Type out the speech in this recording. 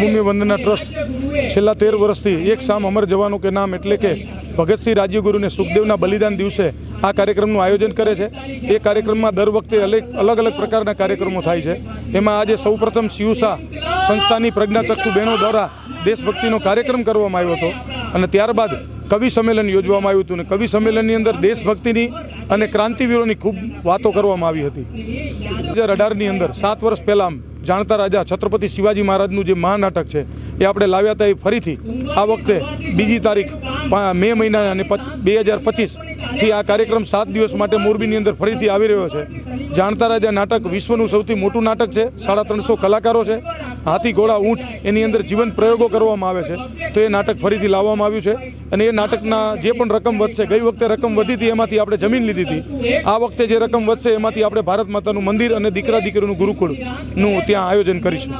ભૂમિ વંદના trust છેલ્લા તેર વર્ષથી એક સામ અમર જવાનો કે નામ એટલે કે ભગતસિંહ રાજ્યગુરુને સુખદેવના બલિદાન દિવસે આ કાર્યક્રમનું આયોજન કરે છે. એ કાર્યક્રમમાં દર વખતે અલગ અલગ અલગ પ્રકારના કાર્યક્રમો થાય છે. એમાં આજે સૌપ્રથમ શિવસા સંસ્થાની પ્રજ્ઞાચક્ષુ બહેનો દ્વારા દેશભક્તિનો કાર્યક્રમ કરવામાં આવ્યો હતો અને ત્યારબાદ કવિ સંમેલન યોજવામાં આવ્યું હતું અને કવિ સંમેલનની અંદર દેશભક્તિની અને ક્રાંતિવીરોની ખૂબ વાતો કરવામાં આવી હતી. બે હજાર અઢારની અંદર સાત વર્ષ પહેલાં જાણતા રાજા છત્રપતિ શિવાજી મહારાજનું જે મહાનાટક છે, એ આપણે લાવ્યા હતા એ ફરીથી આ વખતે બીજી તારીખ મે મહિના અને બે હજાર પચીસથી આ કાર્યક્રમ સાત દિવસ માટે મોરબીની અંદર ફરીથી આવી રહ્યો છે. જાણતા રાજા નાટક વિશ્વનું સૌથી મોટું નાટક છે, સાડા ત્રણસો કલાકારો છે, હાથી, ઘોડા, ઊંટ એની અંદર જીવંત પ્રયોગો કરવામાં આવે છે. તો એ નાટક ફરીથી લાવવામાં આવ્યું છે અને એ નાટકના જે પણ રકમ વધશે, ગઈ વખતે રકમ વધી હતી એમાંથી આપણે જમીન લીધી હતી. આ વખતે જે રકમ વધશે એમાંથી આપણે ભારત માતાનું મંદિર અને દીકરા દીકરીનું ગુરુકુળનું ત્યાં આયોજન કરીશું.